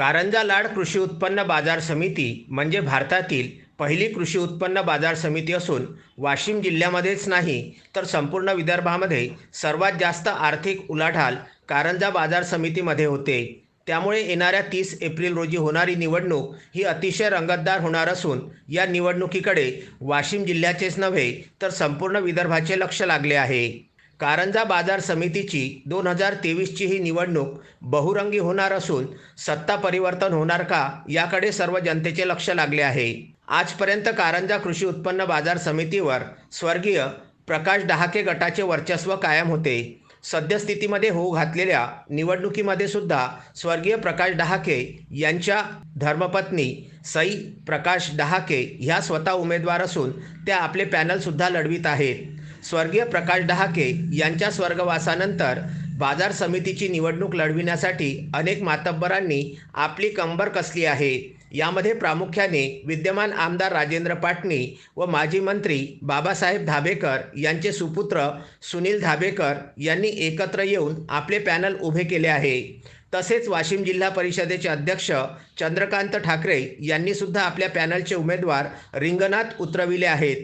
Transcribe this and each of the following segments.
कारंजा लाड कृषी उत्पन्न बाजार समिती म्हणजे भारतातील पहिली कृषी उत्पन्न बाजार समिती असून वाशिम जिल्ह्यामध्येच नाही तर संपूर्ण विदर्भामध्ये सर्वात जास्त आर्थिक उलाढाल कारंजा बाजार समितीमध्ये होते. त्यामुळे येणाऱ्या तीस एप्रिल रोजी होणारी निवडणूक ही अतिशय रंगतदार होणार असून या निवडणुकीकडे वाशिम जिल्ह्याचेच नव्हे तर संपूर्ण विदर्भाचे लक्ष लागले आहे. कारंजा बाजार समितीची दोन हजार तेवीसची ही निवडणूक बहुरंगी होणार असून सत्ता परिवर्तन होणार का याकडे सर्व जनतेचे लक्ष लागले आहे. आजपर्यंत कारंजा कृषी उत्पन्न बाजार समितीवर स्वर्गीय प्रकाश डहाके गटाचे वर्चस्व कायम होते. सद्यस्थितीमध्ये होऊ घातलेल्या निवडणुकीमध्ये सुद्धा स्वर्गीय प्रकाश डहाके यांच्या धर्मपत्नी सई प्रकाश डहाके ह्या स्वतः उमेदवार असून त्या आपले पॅनलसुद्धा लढवित आहेत. स्वर्गीय प्रकाश डहाके यांच्या स्वर्गवासानंतर बाजार समितीची निवडणूक लढविण्यासाठी अनेक मातब्बरांनी आपली कंबर कसली आहे? यामध्ये प्रामुख्याने विद्यमान आमदार राजेंद्र पाटणी व माजी मंत्री बाबासाहेब धाबेकर यांचे सुपुत्र सुनील धाबेकर यांनी एकत्र येऊन आपले पॅनल उभे केले आहे. तसेच वाशिम जिल्हा परिषदेचे अध्यक्ष चंद्रकांत ठाकरे यांनीसुद्धा आपल्या पॅनलचे उमेदवार रिंगणात उतरविले आहेत.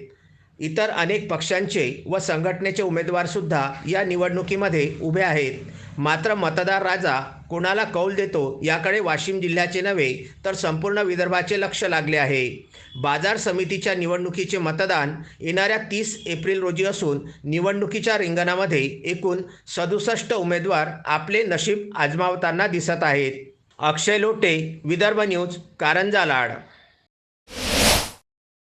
इतर अनेक पक्षांचे व संघटनेचे उमेदवारसुद्धा या निवडणुकीमध्ये उभे आहेत. मात्र मतदार राजा कोणाला कौल देतो याकडे वाशिम जिल्ह्याचे नव्हे तर संपूर्ण विदर्भाचे लक्ष लागले आहे. बाजार समितीच्या निवडणुकीचे मतदान येणाऱ्या तीस एप्रिल रोजी असून निवडणुकीच्या रिंगणामध्ये एकूण सदुसष्ट उमेदवार आपले नशीब आजमावताना दिसत आहेत. अक्षय लोटे विदर्भ न्यूज कारंजा लाड